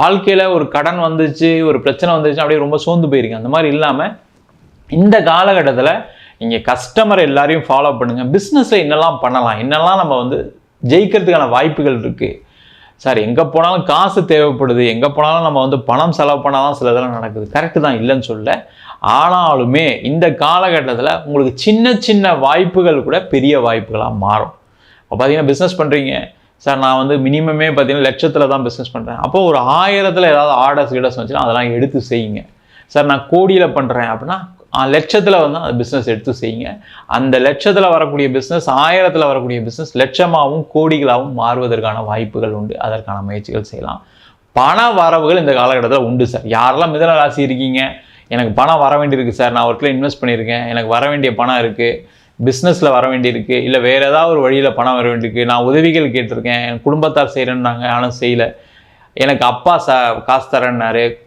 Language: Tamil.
வாழ்க்கையில் ஒரு கடன் வந்துச்சு ஒரு பிரச்சனை வந்துச்சு அப்படியே ரொம்ப சோர்ந்து போயிருக்கீங்க. அந்த மாதிரி இல்லாமல் இந்த காலகட்டத்தில் நீங்கள் கஸ்டமர் எல்லாரையும் ஃபாலோ பண்ணுங்கள் பிஸ்னஸில் என்னெல்லாம் பண்ணலாம்? என்னெல்லாம் நம்ம வந்து ஜெயிக்கிறதுக்கான வாய்ப்புகள் இருக்குது சார் எங்கே போனாலும் காசு தேவைப்படுது. எங்கே போனாலும் நம்ம வந்து பணம் செலவு பண்ணால் தான் சில இதெல்லாம் நடக்குது. கரெக்டு தான். இல்லைன்னு சொல்ல ஆனாலுமே இந்த காலகட்டத்தில் உங்களுக்கு சின்ன சின்ன வாய்ப்புகள் கூட பெரிய வாய்ப்புகளாக மாறும். இப்போ பார்த்தீங்கன்னா பிஸ்னஸ் பண்ணுறீங்க சார் நான் வந்து மினிமமே பார்த்தீங்கன்னா லட்சத்தில் தான் பிஸ்னஸ் பண்ணுறேன் அப்போ ஒரு ஆயிரத்தில் ஏதாவது ஆர்டர்ஸ் கீடர்ஸ் வந்துச்சுன்னா அதெல்லாம் எடுத்து செய்யுங்க. சார் நான் கோடியில் பண்ணுறேன் அப்படின்னா லட்சத்தில் வந்து அந்த பிஸ்னஸ் எடுத்து செய்யுங்க. அந்த லட்சத்தில் வரக்கூடிய பிஸ்னஸ் ஆயிரத்தில் வரக்கூடிய பிஸ்னஸ் லட்சமாகவும் கோடிகளாகவும் மாறுவதற்கான வாய்ப்புகள் உண்டு. அதற்கான முயற்சிகள் செய்யலாம். பண வரவுகள் இந்த காலகட்டத்தில் உண்டு சார் யாரெல்லாம் மிதன ராசி இருக்கீங்க? எனக்கு பணம் வர வேண்டியிருக்கு சார் நான் ஒருத்தில் இன்வெஸ்ட் பண்ணியிருக்கேன். எனக்கு வர வேண்டிய பணம் இருக்குது பிஸ்னஸில் வர வேண்டியிருக்கு இல்லை வேறு ஏதாவது ஒரு வழியில் பணம் வர வேண்டியிருக்கு நான் உதவிகள் கேட்டிருக்கேன் என் குடும்பத்தார் செய்கிறேன்னாங்க ஆனால் செய்யலை. எனக்கு அப்பா ச காசு தரேன்னாரு.